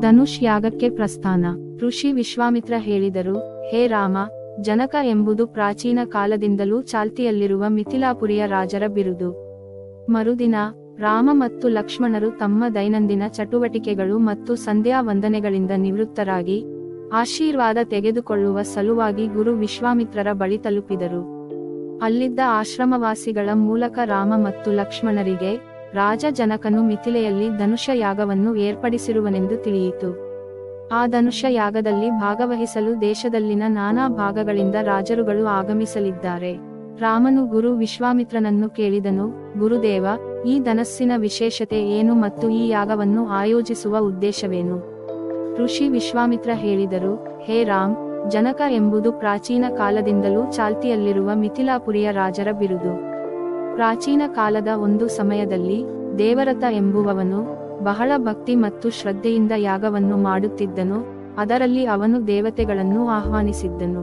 ಧನುಷ್ ಯಾಗಕ್ಕೆ ಪ್ರಸ್ಥಾನ. ಋಷಿ ವಿಶ್ವಾಮಿತ್ರ ಹೇಳಿದರು, ಹೇ ರಾಮ, ಜನಕ ಎಂಬುದು ಪ್ರಾಚೀನ ಕಾಲದಿಂದಲೂ ಚಾಲ್ತಿಯಲ್ಲಿರುವ ಮಿಥಿಲಾಪುರಿಯ ರಾಜರ ಬಿರುದು. ಮರುದಿನ, ರಾಮ ಮತ್ತು ಲಕ್ಷ್ಮಣರು ತಮ್ಮ ದೈನಂದಿನ ಚಟುವಟಿಕೆಗಳು ಮತ್ತು ಸಂಧ್ಯಾ ವಂದನೆಗಳಿಂದ ನಿವೃತ್ತರಾಗಿ, ಆಶೀರ್ವಾದ ತೆಗೆದುಕೊಳ್ಳುವ ಸಲುವಾಗಿ ಗುರು ವಿಶ್ವಾಮಿತ್ರರ ಬಳಿ ತಲುಪಿದರು. ಅಲ್ಲಿದ್ದ ಆಶ್ರಮವಾಸಿಗಳ ಮೂಲಕ ರಾಮ ಮತ್ತು ಲಕ್ಷ್ಮಣರಿಗೆ ರಾಜ ಜನಕನು ಮಿಥಿಲೆಯಲ್ಲಿ ಧನುಷ ಯಾಗವನ್ನು ಏರ್ಪಡಿಸಿರುವನೆಂದು ತಿಳಿಯಿತು. ಆ ಧನುಷ ಯಾಗದಲ್ಲಿ ಭಾಗವಹಿಸಲು ದೇಶದಲ್ಲಿನ ನಾನಾ ಭಾಗಗಳಿಂದ ರಾಜರುಗಳು ಆಗಮಿಸಲಿದ್ದಾರೆ. ರಾಮನು ಗುರು ವಿಶ್ವಾಮಿತ್ರನನ್ನು ಕೇಳಿದನು, ಗುರುದೇವ, ಈ ಧನಸ್ಸಿನ ವಿಶೇಷತೆ ಏನು ಮತ್ತು ಈ ಯಾಗವನ್ನು ಆಯೋಜಿಸುವ ಉದ್ದೇಶವೇನು? ಋಷಿ ವಿಶ್ವಾಮಿತ್ರ ಹೇಳಿದರು, ಹೇ ರಾಮ್, ಜನಕ ಎಂಬುದು ಪ್ರಾಚೀನ ಕಾಲದಿಂದಲೂ ಚಾಲ್ತಿಯಲ್ಲಿರುವ ಮಿಥಿಲಾಪುರಿಯ ರಾಜರ ಬಿರುದು. ಪ್ರಾಚೀನ ಕಾಲದ ಒಂದು ಸಮಯದಲ್ಲಿ ದೇವರತ ಎಂಬುವವನು ಬಹಳ ಭಕ್ತಿ ಮತ್ತು ಶ್ರದ್ಧೆಯಿಂದ ಯಾಗವನ್ನು ಮಾಡುತ್ತಿದ್ದನು, ಅದರಲ್ಲಿ ಅವನು ದೇವತೆಗಳನ್ನು ಆಹ್ವಾನಿಸಿದ್ದನು.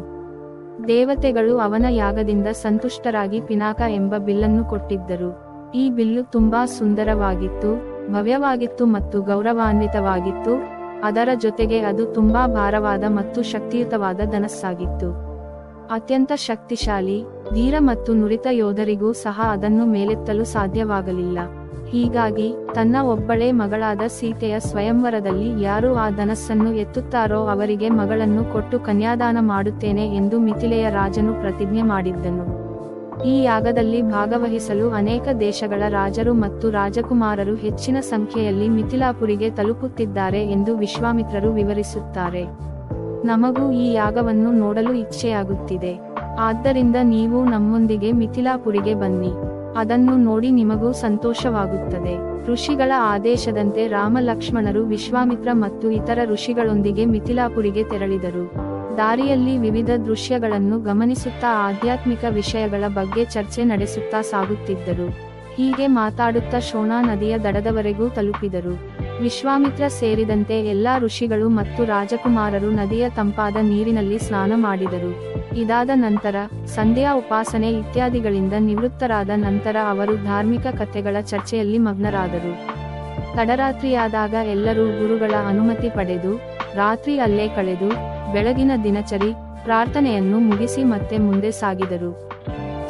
ದೇವತೆಗಳು ಅವನ ಯಾಗದಿಂದ ಸಂತುಷ್ಟರಾಗಿ ಪಿನಾಕ ಎಂಬ ಬಿಲ್ಲನ್ನು ಕೊಟ್ಟಿದ್ದರು. ಈ ಬಿಲ್ಲು ತುಂಬಾ ಸುಂದರವಾಗಿತ್ತು, ಭವ್ಯವಾಗಿತ್ತು ಮತ್ತು ಗೌರವಾನ್ವಿತವಾಗಿತ್ತು, ಅದರ ಜೊತೆಗೆ ಅದು ತುಂಬಾ ಭಾರವಾದ ಮತ್ತು ಶಕ್ತಿಯುತವಾದ ಧನಸ್ಸಾಗಿತ್ತು. ಅತ್ಯಂತ ಶಕ್ತಿಶಾಲಿ, ಧೀರ ಮತ್ತು ನುರಿತ ಯೋಧರಿಗೂ ಸಹ ಅದನ್ನು ಮೇಲೆತ್ತಲು ಸಾಧ್ಯವಾಗಲಿಲ್ಲ. ಹೀಗಾಗಿ, ತನ್ನ ಒಬ್ಬಳೇ ಮಗಳಾದ ಸೀತೆಯ ಸ್ವಯಂವರದಲ್ಲಿ ಯಾರು ಆ ಧನಸ್ಸನ್ನು ಎತ್ತುತ್ತಾರೋ ಅವರಿಗೆ ಮಗಳನ್ನು ಕೊಟ್ಟು ಕನ್ಯಾದಾನ ಮಾಡುತ್ತೇನೆ ಎಂದು ಮಿಥಿಲೆಯ ರಾಜನು ಪ್ರತಿಜ್ಞೆ ಮಾಡಿದ್ದನು. ಈ ಯಾಗದಲ್ಲಿ ಭಾಗವಹಿಸಲು ಅನೇಕ ದೇಶಗಳ ರಾಜರು ಮತ್ತು ರಾಜಕುಮಾರರು ಹೆಚ್ಚಿನ ಸಂಖ್ಯೆಯಲ್ಲಿ ಮಿಥಿಲಾಪುರಿಗೆ ತಲುಪುತ್ತಿದ್ದಾರೆ ಎಂದು ವಿಶ್ವಾಮಿತ್ರರು ವಿವರಿಸುತ್ತಾರೆ. ನಮಗೂ ಈ ಯಾಗವನ್ನು ನೋಡಲು ಇಚ್ಛೆಯಾಗುತ್ತಿದೆ. ಆದ್ದರಿಂದ ನೀವು ನಮ್ಮೊಂದಿಗೆ ಮಿಥಿಲಾಪುರಿಗೆ ಬನ್ನಿ. ಅದನ್ನು ನೋಡಿ ನಿಮಗೂ ಸಂತೋಷವಾಗುತ್ತದೆ. ಋಷಿಗಳ ಆದೇಶದಂತೆ ರಾಮ ಲಕ್ಷ್ಮಣರು ವಿಶ್ವಾಮಿತ್ರ ಮತ್ತು ಇತರ ಋಷಿಗಳೊಂದಿಗೆ ಮಿಥಿಲಾಪುರಿಗೆ ತೆರಳಿದರು. ದಾರಿಯಲ್ಲಿ ವಿವಿಧ ದೃಶ್ಯಗಳನ್ನು ಗಮನಿಸುತ್ತಾ ಆಧ್ಯಾತ್ಮಿಕ ವಿಷಯಗಳ ಬಗ್ಗೆ ಚರ್ಚೆ ನಡೆಸುತ್ತಾ ಸಾಗುತ್ತಿದ್ದರು. ಹೀಗೆ ಮಾತಾಡುತ್ತಾ ಶೋಣಾ ನದಿಯ ದಡದವರೆಗೂ ತಲುಪಿದರು. ವಿಶ್ವಾಮಿತ್ರ ಸೇರಿದಂತೆ ಎಲ್ಲಾ ಋಷಿಗಳು ಮತ್ತು ರಾಜಕುಮಾರರು ನದಿಯ ತಂಪಾದ ನೀರಿನಲ್ಲಿ ಸ್ನಾನ ಮಾಡಿದರು. ಇದಾದ ನಂತರ ಸಂಧ್ಯಾ ಉಪಾಸನೆ ಇತ್ಯಾದಿಗಳಿಂದ ನಿವೃತ್ತರಾದ ನಂತರ ಅವರು ಧಾರ್ಮಿಕ ಕಥೆಗಳ ಚರ್ಚೆಯಲ್ಲಿ ಮಗ್ನರಾದರು. ತಡರಾತ್ರಿಯಾದಾಗ ಎಲ್ಲರೂ ಗುರುಗಳ ಅನುಮತಿ ಪಡೆದು, ರಾತ್ರಿ ಅಲ್ಲೇ ಕಳೆದು, ಬೆಳಗಿನ ದಿನಚರಿ ಪ್ರಾರ್ಥನೆಯನ್ನು ಮುಗಿಸಿ ಮತ್ತೆ ಮುಂದೆ ಸಾಗಿದರು.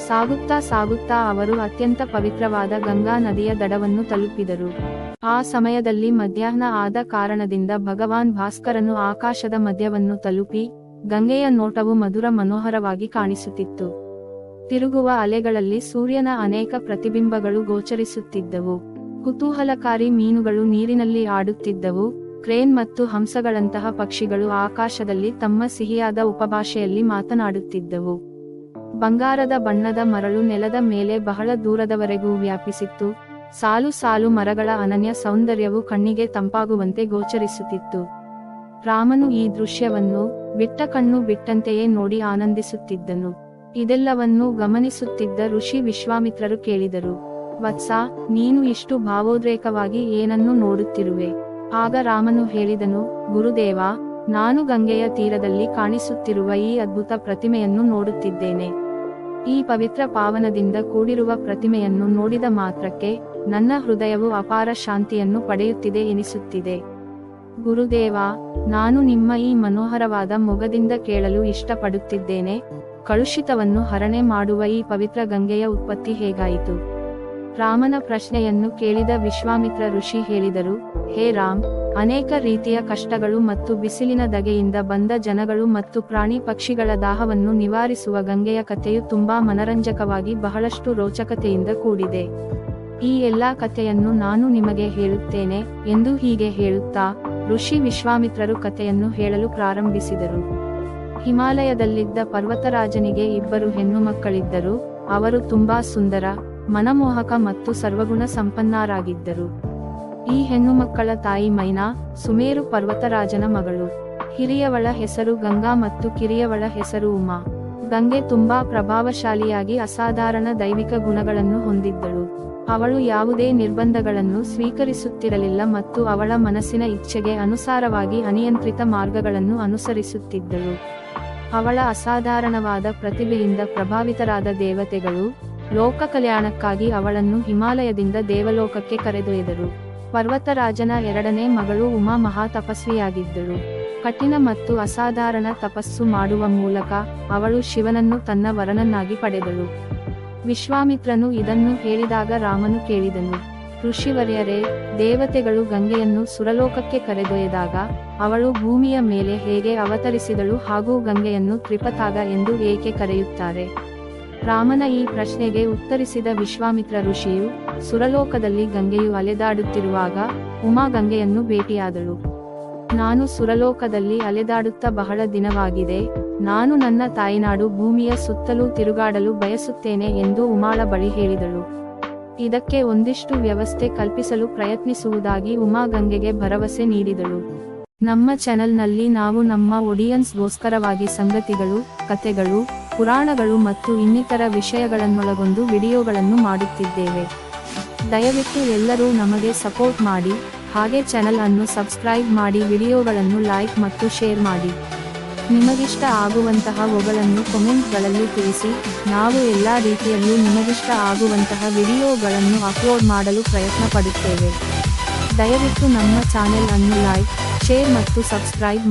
ಸಾಗುತ್ತಾ ಸಾಗುತ್ತಾ ಅವರು ಅತ್ಯಂತ ಪವಿತ್ರವಾದ ಗಂಗಾ ನದಿಯ ದಡವನ್ನು ತಲುಪಿದರು. ಆ ಸಮಯದಲ್ಲಿ ಮಧ್ಯಾಹ್ನ ಆದ ಕಾರಣದಿಂದ ಭಗವಾನ್ ಭಾಸ್ಕರನು ಆಕಾಶದ ಮಧ್ಯವನ್ನು ತಲುಪಿ, ಗಂಗೆಯ ನೋಟವು ಮಧುರ ಮನೋಹರವಾಗಿ ಕಾಣಿಸುತ್ತಿತ್ತು. ತಿರುಗುವ ಅಲೆಗಳಲ್ಲಿ ಸೂರ್ಯನ ಅನೇಕ ಪ್ರತಿಬಿಂಬಗಳು ಗೋಚರಿಸುತ್ತಿದ್ದವು. ಕುತೂಹಲಕಾರಿ ಮೀನುಗಳು ನೀರಿನಲ್ಲಿ ಆಡುತ್ತಿದ್ದವು. ಕ್ರೇನ್ ಮತ್ತು ಹಂಸಗಳಂತಹ ಪಕ್ಷಿಗಳು ಆಕಾಶದಲ್ಲಿ ತಮ್ಮ ಸಿಹಿಯಾದ ಉಪಭಾಷೆಯಲ್ಲಿ ಮಾತನಾಡುತ್ತಿದ್ದವು. ಬಂಗಾರದ ಬಣ್ಣದ ಮರಳು ನೆಲದ ಮೇಲೆ ಬಹಳ ದೂರದವರೆಗೂ ವ್ಯಾಪಿಸಿತ್ತು. ಸಾಲು ಸಾಲು ಮರಗಳ ಅನನ್ಯ ಸೌಂದರ್ಯವು ಕಣ್ಣಿಗೆ ತಂಪಾಗುವಂತೆ ಗೋಚರಿಸುತ್ತಿತ್ತು. ರಾಮನು ಈ ದೃಶ್ಯವನ್ನು ಬಿಟ್ಟ ಕಣ್ಣು ಬಿಟ್ಟಂತೆಯೇ ನೋಡಿ ಆನಂದಿಸುತ್ತಿದ್ದನು. ಇದೆಲ್ಲವನ್ನೂ ಗಮನಿಸುತ್ತಿದ್ದ ಋಷಿ ವಿಶ್ವಾಮಿತ್ರರು ಕೇಳಿದರು, ವತ್ಸ, ನೀನು ಇಷ್ಟು ಭಾವೋದ್ರೇಕವಾಗಿ ಏನನ್ನು ನೋಡುತ್ತಿರುವೆ? ಆಗ ರಾಮನು ಹೇಳಿದನು, ಗುರುದೇವ, ನಾನು ಗಂಗೆಯ ತೀರದಲ್ಲಿ ಕಾಣಿಸುತ್ತಿರುವ ಈ ಅದ್ಭುತ ಪ್ರತಿಮೆಯನ್ನು ನೋಡುತ್ತಿದ್ದೇನೆ. ಈ ಪವಿತ್ರ ಪಾವನದಿಂದ ಕೂಡಿರುವ ಪ್ರತಿಮೆಯನ್ನು ನೋಡಿದ ಮಾತ್ರಕ್ಕೆ ನನ್ನ ಹೃದಯವು ಅಪಾರ ಶಾಂತಿಯನ್ನು ಪಡೆಯುತ್ತಿದೆ ಎನಿಸುತ್ತಿದೆ. ಗುರುದೇವ, ನಾನು ನಿಮ್ಮ ಈ ಮನೋಹರವಾದ ಮೊಗದಿಂದ ಕೇಳಲು ಇಷ್ಟಪಡುತ್ತಿದ್ದೇನೆ. ಕಲುಷಿತವನ್ನು ಹರಣೆ ಮಾಡುವ ಈ ಪವಿತ್ರ ಗಂಗೆಯ ಉತ್ಪತ್ತಿ ಹೇಗಾಯಿತು? ರಾಮನ ಪ್ರಶ್ನೆಯನ್ನು ಕೇಳಿದ ವಿಶ್ವಾಮಿತ್ರ ಋಷಿ ಹೇಳಿದರು, ಹೇ ರಾಮ್, ಅನೇಕ ರೀತಿಯ ಕಷ್ಟಗಳು ಮತ್ತು ಬಿಸಿಲಿನ ದಗೆಯಿಂದ ಬಂದ ಜನಗಳು ಮತ್ತು ಪ್ರಾಣಿ ಪಕ್ಷಿಗಳ ದಾಹವನ್ನು ನಿವಾರಿಸುವ ಗಂಗೆಯ ಕಥೆಯು ತುಂಬಾ ಮನರಂಜಕವಾಗಿ ಬಹಳಷ್ಟು ರೋಚಕತೆಯಿಂದ ಕೂಡಿದೆ. ಈ ಎಲ್ಲಾ ಕಥೆಯನ್ನು ನಾನು ನಿಮಗೆ ಹೇಳುತ್ತೇನೆ ಎಂದು ಹೀಗೆ ಹೇಳುತ್ತಾ ಋಷಿ ವಿಶ್ವಾಮಿತ್ರರು ಕಥೆಯನ್ನು ಹೇಳಲು ಪ್ರಾರಂಭಿಸಿದರು. ಹಿಮಾಲಯದಲ್ಲಿದ್ದ ಪರ್ವತರಾಜನಿಗೆ ಇಬ್ಬರು ಹೆಣ್ಣು ಮಕ್ಕಳಿದ್ದರು ಅವರು ತುಂಬಾ ಸುಂದರ, ಮನಮೋಹಕ ಮತ್ತು ಸರ್ವಗುಣ ಸಂಪನ್ನರಾಗಿದ್ದರು. ಈ ಹೆಣ್ಣು ಮಕ್ಕಳ ತಾಯಿ ಮೈನಾ, ಸುಮೇರು ಪರ್ವತರಾಜನ ಮಗಳು. ಹಿರಿಯವಳ ಹೆಸರು ಗಂಗಾ ಮತ್ತು ಕಿರಿಯವಳ ಹೆಸರು ಉಮಾ. ಗಂಗೆ ತುಂಬಾ ಪ್ರಭಾವಶಾಲಿಯಾಗಿ ಅಸಾಧಾರಣ ದೈವಿಕ ಗುಣಗಳನ್ನು ಹೊಂದಿದ್ದಳು. ಅವಳು ಯಾವುದೇ ನಿರ್ಬಂಧಗಳನ್ನು ಸ್ವೀಕರಿಸುತ್ತಿರಲಿಲ್ಲ ಮತ್ತು ಅವಳ ಮನಸ್ಸಿನ ಇಚ್ಛೆಗೆ ಅನುಸಾರವಾಗಿ ಅನಿಯಂತ್ರಿತ ಮಾರ್ಗಗಳನ್ನು ಅನುಸರಿಸುತ್ತಿದ್ದಳು. ಅವಳ ಅಸಾಧಾರಣವಾದ ಪ್ರತಿಭೆಯಿಂದ ಪ್ರಭಾವಿತರಾದ ದೇವತೆಗಳು ಲೋಕ ಕಲ್ಯಾಣಕ್ಕಾಗಿ ಅವಳನ್ನು ಹಿಮಾಲಯದಿಂದ ದೇವಲೋಕಕ್ಕೆ ಕರೆದೊಯ್ದರು. ಪರ್ವತರಾಜನ ಎರಡನೇ ಮಗಳು ಉಮಾ ಮಹಾ ತಪಸ್ವಿಯಾಗಿದ್ದಳು ಕಠಿಣ ಮತ್ತು ಅಸಾಧಾರಣ ತಪಸ್ಸು ಮಾಡುವ ಮೂಲಕ ಅವಳು ಶಿವನನ್ನು ತನ್ನ ವರನನ್ನಾಗಿ ಪಡೆದಳು. ವಿಶ್ವಾಮಿತ್ರನು ಇದನ್ನು ಹೇಳಿದಾಗ ರಾಮನು ಕೇಳಿದನು, ಋಷಿವರ್ಯರೇ, ದೇವತೆಗಳು ಗಂಗೆಯನ್ನು ಸುರಲೋಕಕ್ಕೆ ಕರೆದೊಯ್ದಾಗ ಅವಳು ಭೂಮಿಯ ಮೇಲೆ ಹೇಗೆ ಅವತರಿಸಿದಳು ಹಾಗೂ ಗಂಗೆಯನ್ನು ತ್ರಿಪತಾಗ ಎಂದು ಏಕೆ ಕರೆಯುತ್ತಾರೆ? ರಾಮನ ಈ ಪ್ರಶ್ನೆಗೆ ಉತ್ತರಿಸಿದ ವಿಶ್ವಾಮಿತ್ರ ಋಷಿಯು, ಸುರಲೋಕದಲ್ಲಿ ಗಂಗೆಯು ಅಲೆದಾಡುತ್ತಿರುವಾಗ ಉಮಾ ಗಂಗೆಯನ್ನು ಭೇಟಿಯಾದಳು. ನಾನು ಸುರಲೋಕದಲ್ಲಿ ಅಲೆದಾಡುತ್ತಾ ಬಹಳ ದಿನವಾಗಿದೆ, ನಾನು ನನ್ನ ತಾಯಿನಾಡು ಭೂಮಿಯ ಸುತ್ತಲೂ ತಿರುಗಾಡಲು ಬಯಸುತ್ತೇನೆ ಎಂದು ಉಮಾಳ ಬಳಿ ಹೇಳಿದಳು. ಇದಕ್ಕೆ ಒಂದಿಷ್ಟು ವ್ಯವಸ್ಥೆ ಕಲ್ಪಿಸಲು ಪ್ರಯತ್ನಿಸುವುದಾಗಿ ಉಮಾ ಗಂಗೆಗೆ ಭರವಸೆ ನೀಡಿದಳು. ನಮ್ಮ ಚಾನೆಲ್ನಲ್ಲಿ ನಾವು ನಮ್ಮ ಒಡಿಯನ್ಸ್ಗೋಸ್ಕರವಾಗಿ ಸಂಗತಿಗಳು, ಕಥೆಗಳು, ಪುರಾಣಗಳು ಮತ್ತು ಇನ್ನಿತರ ವಿಷಯಗಳನ್ನೊಳಗೊಂಡು ವಿಡಿಯೋಗಳನ್ನು ಮಾಡುತ್ತಿದ್ದೇವೆ. ದಯವಿಟ್ಟು ಎಲ್ಲರೂ ನಮಗೆ ಸಪೋರ್ಟ್ ಮಾಡಿ ಹಾಗೆ ಚಾನೆಲ್ ಅನ್ನು ಸಬ್ಸ್ಕ್ರೈಬ್ ಮಾಡಿ ವಿಡಿಯೋಗಳನ್ನು ಲೈಕ್ ಮತ್ತು ಶೇರ್ ಮಾಡಿ. ನಿಮಗಿಷ್ಟ ಆಗುವಂತಹ ಒಗಳನ್ನು ಕಮೆಂಟ್ಗಳಲ್ಲಿ ತಿಳಿಸಿ, ನಾವು ಎಲ್ಲ ರೀತಿಯಲ್ಲೂ ನಿಮಗಿಷ್ಟ ಆಗುವಂತಹ ವಿಡಿಯೋಗಳನ್ನು ಅಪ್ಲೋಡ್ ಮಾಡಲು ಪ್ರಯತ್ನ ಪಡುತ್ತೇವೆ. ದಯವಿಟ್ಟು ನಮ್ಮ ಚಾನೆಲ್ ಅನ್ನು ಲೈಕ್ ಶೇರ್ ಮತ್ತು ಸಬ್ಸ್ಕ್ರೈಬ್